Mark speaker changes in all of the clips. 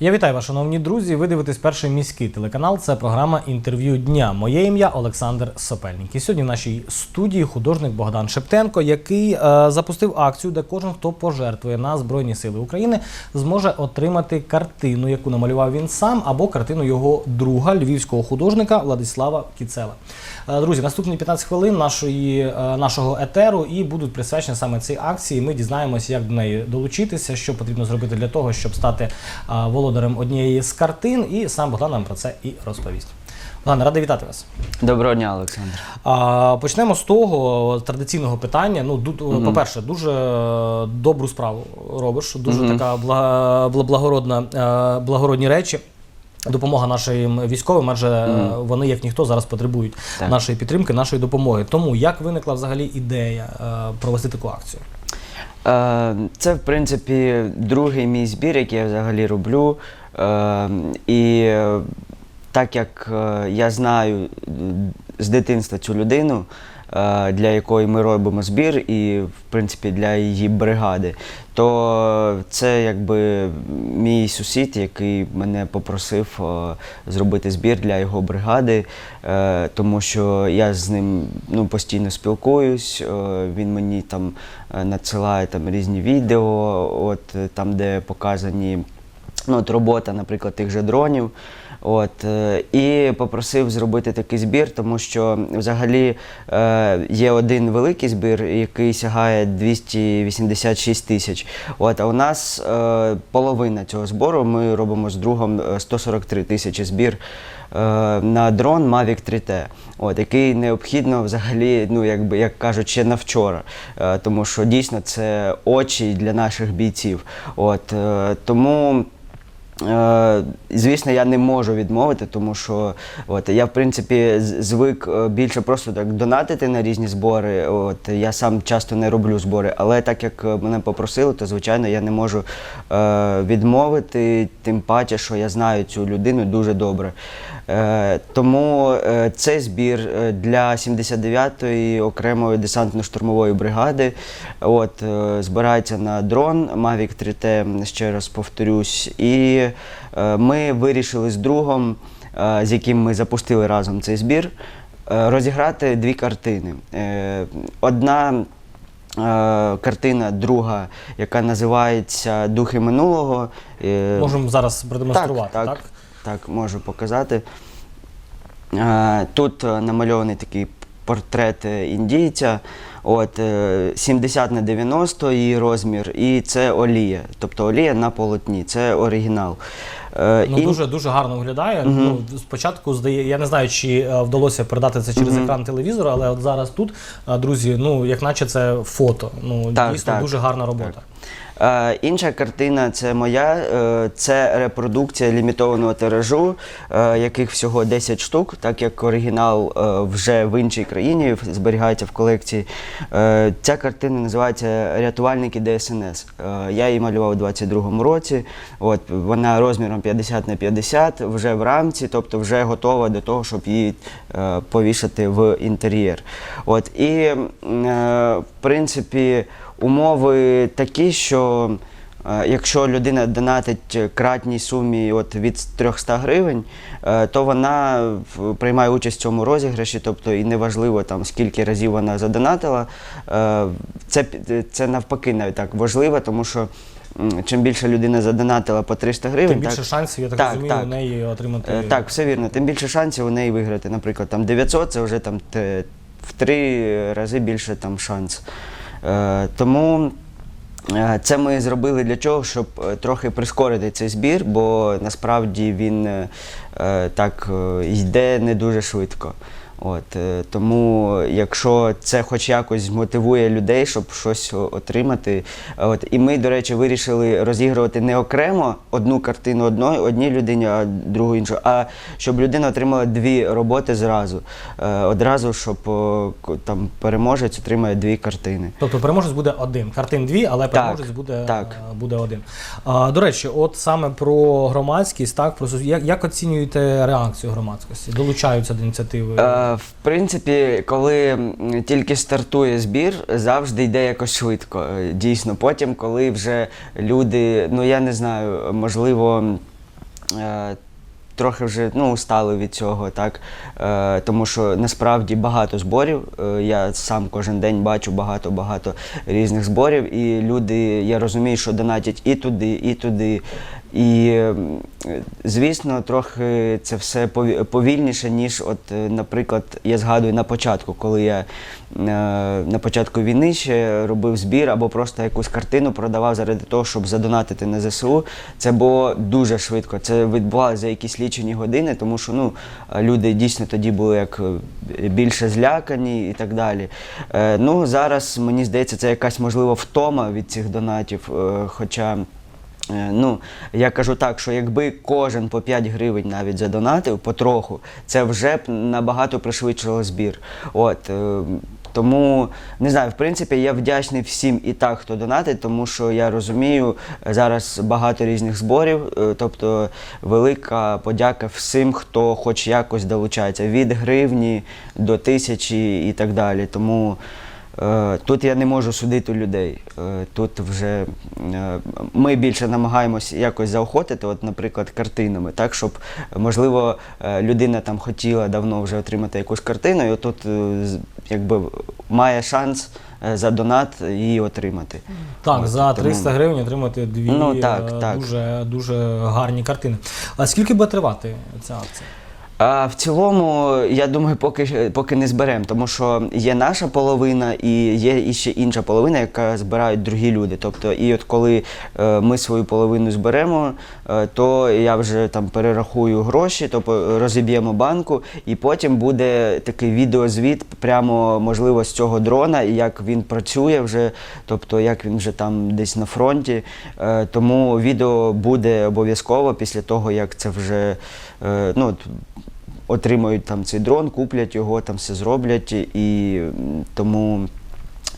Speaker 1: Я вітаю вас, шановні друзі. Ви дивитесь перший міський телеканал. Це програма інтерв'ю дня. Моє ім'я Олександр Сопельник. І сьогодні в нашій студії художник Богдан Шептенко, який е, запустив акцію, де кожен, хто пожертвує на Збройні Сили України, зможе отримати картину, яку намалював він сам, або картину його друга, львівського художника Владислава Кіцела. Е, Друзі, наступні 15 хвилин нашої, е, нашого етеру і будуть присвячені саме цій акції. Ми дізнаємося, як до неї долучитися, що потрібно зробити для того, щоб стати е, володарем однієї з картин. І сам Богдан нам про це і розповість. Богдан, радий вітати вас.
Speaker 2: Доброго дня, Олександр.
Speaker 1: А, почнемо з того традиційного питання. Ну, ду- по-перше, дуже е, добру справу робиш, дуже
Speaker 2: Мгм.
Speaker 1: така бла- бла- благородна, е, благородні речі. Допомога нашим військовим, адже
Speaker 2: Мгм.
Speaker 1: вони, як ніхто, зараз потребують
Speaker 2: Так.
Speaker 1: нашої підтримки, нашої допомоги. Тому як виникла взагалі ідея провести таку акцію?
Speaker 2: Е, Це, в принципі, другий мій збір, який я взагалі роблю. Е, І так як е, я знаю з дитинства цю людину, для якої ми робимо збір, і в принципі для її бригади, то це якби мій сусід, який мене попросив е, зробити збір для його бригади, е, тому що я з ним ну, постійно спілкуюсь. е, Він мені там е, надсилає там різні відео, от е, там, де показані ну, от робота, наприклад, тих же дронів. От, е, і попросив зробити такий збір, тому що взагалі е, є один великий збір, який сягає 286 тисяч. От, а у нас е, половина цього збору. Ми робимо з другом е, 143 тисячі збір на дрон Mavic 3T, от, який необхідно взагалі, ну якби як кажуть, ще на вчора. Тому що дійсно це очі для наших бійців. От, тому. Е, Звісно, я не можу відмовити, тому що от, я, в принципі, звик е, більше просто так донатити на різні збори. От, я сам часто не роблю збори, але так як е, мене попросили, то звичайно я не можу е, відмовити, тим паче, що я знаю цю людину дуже добре. Е, тому е, цей збір для 79-ї окремої десантно-штурмової бригади от, е, збирається на дрон Mavic 3T, ще раз повторюсь. І е, ми вирішили з другом, е, з яким ми запустили разом цей збір, е, розіграти дві картини. Одна картина, друга, яка називається Духи минулого.
Speaker 1: Можемо зараз продемонструвати, так?
Speaker 2: так, так, так, можу показати. Тут намальований такий портрет е, індійця. От, е, 70 на 90 її розмір, і це олія. Тобто олія на полотні, це оригінал. Е,
Speaker 1: Ну,
Speaker 2: і-
Speaker 1: дуже дуже гарно виглядає.
Speaker 2: Мгм.
Speaker 1: Ну, спочатку здає, я не знаю, чи е, вдалося передати це через
Speaker 2: Мгм.
Speaker 1: екран телевізора, але от зараз тут, е, друзі, ну як наче це фото. Ну
Speaker 2: Так,
Speaker 1: дійсно
Speaker 2: так,
Speaker 1: дуже гарна робота.
Speaker 2: Е, інша картина це моя, е, це репродукція лімітованого тиражу, е, яких всього 10 штук, так як оригінал е, вже в іншій країні зберігається в колекції. Е, ця картина називається Рятувальники ДСНС. Е, я її малював у 22-му році. От, вона розміром 50 на 50, вже в рамці, тобто вже готова до того, щоб її е, повішати в інтер'єр. От, і, е, в принципі, умови такі, що е, якщо людина донатить кратній сумі от від 300 гривень, е, то вона приймає участь в цьому розіграші, тобто і неважливо там скільки разів вона задонатила. е, Це, це навпаки навіть так важливо, тому що чим більше людина задонатила по 300 гривень,
Speaker 1: Тим більше
Speaker 2: так,
Speaker 1: шансів, я так,
Speaker 2: Так,
Speaker 1: розумію,
Speaker 2: так.
Speaker 1: у неї отримати.
Speaker 2: Так, все вірно. Тим більше шансів у неї виграти. Наприклад, там 900 це вже там в три рази більше там шанс. Е, тому е, це ми зробили для чого, щоб е, трохи прискорити цей збір, бо насправді він так йде не дуже швидко. От, е, тому, якщо це хоч якось змотивує людей, щоб щось отримати. От, і ми, до речі, вирішили розігрувати не окремо одну картину одної, одній людині, а другу іншу, а щоб людина отримала дві роботи зразу. Е, одразу, щоб там переможець отримає дві картини.
Speaker 1: Тобто переможець буде один. Картин дві, але переможець буде,
Speaker 2: так.
Speaker 1: е, буде один. А, до речі, от саме про громадськість, так про як, як оцінюєте реакцію громадськості? Долучаються до ініціативи?
Speaker 2: Е, в принципі, коли тільки стартує збір, завжди йде якось швидко. Е, Дійсно, потім, коли вже люди, ну я не знаю, можливо. е, трохи вже ну, устали від цього, так? Е, тому що насправді багато зборів. Е, я сам кожен день бачу багато-багато різних зборів, і люди, я розумію, що донатять і туди, і туди. І, звісно, трохи це все пові- повільніше, ніж, от, е, наприклад, я згадую на початку, коли я е, на початку війни ще робив збір або просто якусь картину продавав заради того, щоб задонатити на ЗСУ. Це було дуже швидко. Це відбувалося за якісь лічені години, тому що ну, люди дійсно тоді були як е, більше злякані і так далі. Ну, зараз мені здається, це якась можливо втома від цих донатів. Хоча. Е, Ну, я кажу так, що якби кожен по 5 гривень навіть задонатив потроху, це вже б набагато пришвидшило збір. От, е, тому не знаю, в принципі, я вдячний всім і так, хто донатить, тому що я розумію, е, зараз багато різних зборів, тобто велика подяка всім, хто хоч якось долучається, від гривні до тисячі і так далі. Тому Тут я не можу судити людей. Е, Тут вже е, ми більше намагаємось якось заохотити, от, наприклад, картинами, так, щоб, е, можливо, е, людина там хотіла давно вже отримати якусь картину, і отут е, якби має шанс е, за донат її отримати.
Speaker 1: Так,
Speaker 2: От,
Speaker 1: за
Speaker 2: тому-
Speaker 1: 300 гривень отримати дві
Speaker 2: Ну, так,
Speaker 1: е,
Speaker 2: так.
Speaker 1: дуже дуже гарні картини. А скільки буде тривати ця акція?
Speaker 2: А в цілому, я думаю, поки, поки не зберемо, тому що є наша половина і є іще інша половина, яка збирають другі люди. Тобто, і от коли е, ми свою половину зберемо, е, то я вже там перерахую гроші, тобто розіб'ємо банку, і потім буде такий відеозвіт, прямо можливо з цього дрона, і як він працює вже, тобто як він вже там десь на фронті. Е, тому відео буде обов'язково після того, як це вже ну, отримають там цей дрон, куплять його, там все зроблять, і тому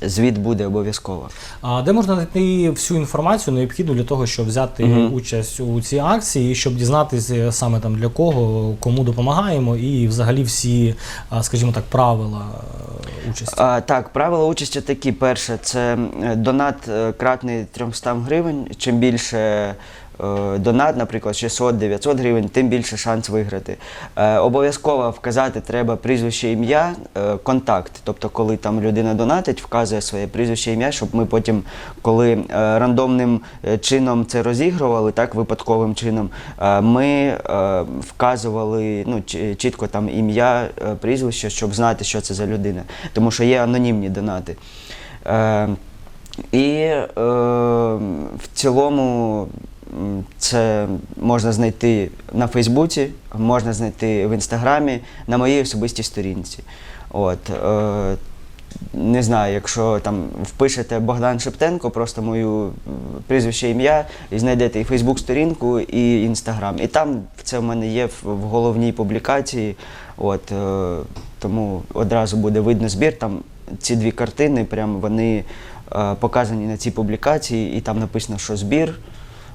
Speaker 2: звіт буде обов'язково.
Speaker 1: А де можна знайти всю інформацію необхідну для того, щоб взяти
Speaker 2: Мгм.
Speaker 1: участь у цій акції, щоб дізнатися саме там для кого, кому допомагаємо, і взагалі всі, скажімо так, правила е, участі.
Speaker 2: А, так, правила участі такі. Перше, це е, донат е, кратний 300 гривень. Чим більше донат, наприклад, 600-900 гривень, тим більше шанс виграти. Е, обов'язково вказати треба прізвище ім'я, е, контакт. Тобто, коли там людина донатить, вказує своє прізвище ім'я, щоб ми потім, коли е, рандомним е, чином це розігрували, так, випадковим чином, е, ми е, вказували ну, чітко там ім'я, е, прізвище, щоб знати, що це за людина. Тому що є анонімні донати. Е, і е, в цілому це можна знайти на Фейсбуці, можна знайти в Інстаграмі, на моїй особистій сторінці. От, е, не знаю, якщо там впишете Богдан Шептенко, просто мою прізвище ім'я, і знайдете і Фейсбук-сторінку, і Інстаграм. І там це в мене є в, головній публікації. От, е, тому одразу буде видно збір. Там ці дві картини, прямо вони е, показані на цій публікації, і там написано, що збір.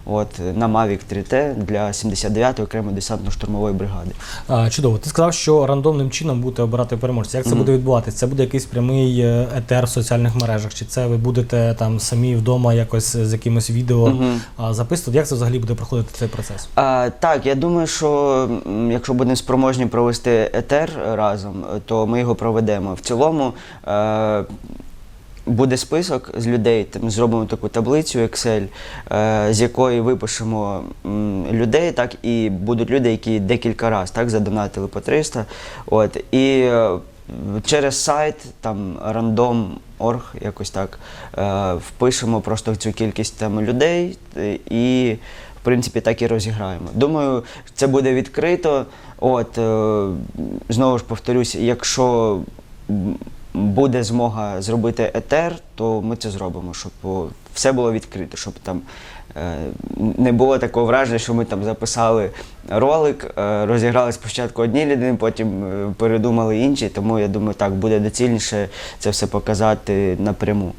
Speaker 2: От, на Mavic 3T для 79-ї окремої десантно-штурмової бригади.
Speaker 1: А, чудово. Ти сказав, що рандомним чином будете обирати переможця. Як це
Speaker 2: Мгм.
Speaker 1: буде відбуватися? Це буде якийсь прямий е, етер в соціальних мережах, чи це ви будете там самі вдома якось з якимось відео
Speaker 2: Мгм.
Speaker 1: а, записувати? Як це взагалі буде проходити цей процес?
Speaker 2: А, так, я думаю, що якщо будемо спроможні провести етер разом, е, то ми його проведемо. В цілому е, буде список з людей, там зробимо таку таблицю Excel, е, з якої випишемо людей, так, і будуть люди, які декілька разів так, задонатили по 300. От, і е, через сайт, там random.org, якось так, е, впишемо просто цю кількість там, людей і в принципі, так і розіграємо. Думаю, це буде відкрито. От, знову ж повторюсь, якщо буде змога зробити етер, то ми це зробимо, щоб все було відкрито, щоб там е, не було такого враження, що ми там записали ролик, е, розіграли спочатку одні людини, потім е, передумали інші. Тому я думаю, так буде доцільніше це все показати напряму.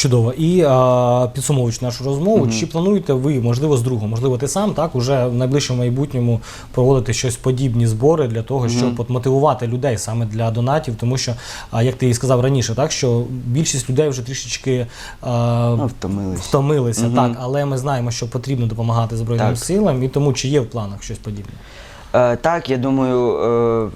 Speaker 1: Чудово. І а, підсумовуючи нашу розмову, чи плануєте ви, можливо, з другом, можливо, ти сам так уже в найближчому майбутньому проводити щось подібні збори для того, щоб от мотивувати людей саме для донатів, тому що, а, як ти і сказав раніше, так що більшість людей вже трішечки а,
Speaker 2: втомились.
Speaker 1: втомилися,
Speaker 2: Мгм.
Speaker 1: так, але ми знаємо, що потрібно допомагати Збройним
Speaker 2: Так.
Speaker 1: силам, і тому чи є в планах щось подібне.
Speaker 2: Е, так, я думаю, е,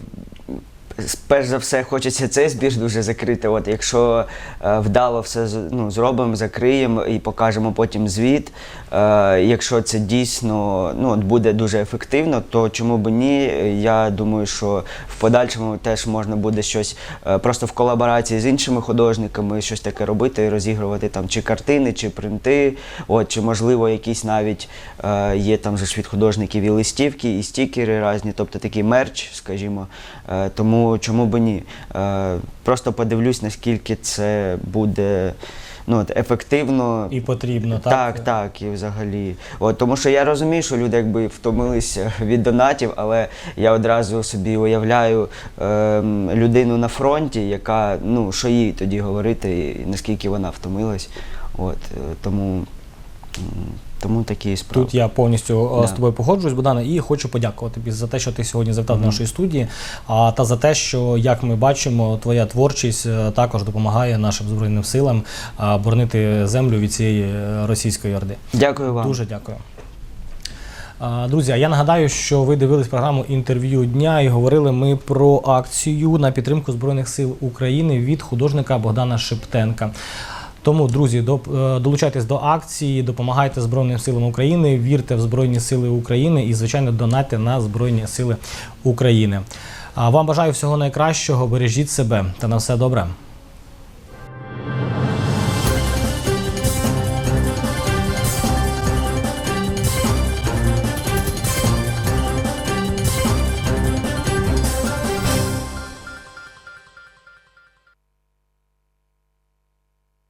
Speaker 2: перш за все хочеться цей збір дуже закрити. От якщо е, вдало все ну, зробимо, закриємо і покажемо потім звіт. Е, якщо це дійсно ну, от буде дуже ефективно, то чому б ні? Я думаю, що в подальшому теж можна буде щось е, просто в колаборації з іншими художниками щось таке робити, розігрувати там чи картини, чи принти, от, чи можливо якісь навіть е, є там ж від художників і листівки, і стікери різні, тобто такий мерч, скажімо. Е, тому чому б ні? Е, просто подивлюсь, наскільки це буде. Ну, от, ефективно
Speaker 1: І потрібно, так?
Speaker 2: так, так, і взагалі. От, тому що я розумію, що люди якби втомилися від донатів, але я одразу собі уявляю ем, людину на фронті, яка, ну, що їй тоді говорити, і наскільки вона втомилась. От, е, тому, тому такі справи.
Speaker 1: Тут я повністю е,
Speaker 2: Да.
Speaker 1: з тобою погоджуюсь, Богдане, і хочу подякувати тобі за те, що ти сьогодні завітав до нашої студії, а та за те, що як ми бачимо, твоя творчість е, також допомагає нашим збройним силам боронити землю від цієї е, російської орди.
Speaker 2: Дякую вам.
Speaker 1: Дуже дякую. Друзі, а я нагадаю, що ви дивились програму інтерв'ю дня і говорили ми про акцію на підтримку Збройних сил України від художника Богдана Шептенка. Тому, друзі, до, е, долучайтесь до акції, допомагайте Збройним силам України, вірте в Збройні Сили України і, звичайно, донайте на Збройні Сили України. Вам бажаю всього найкращого, бережіть себе та на все добре.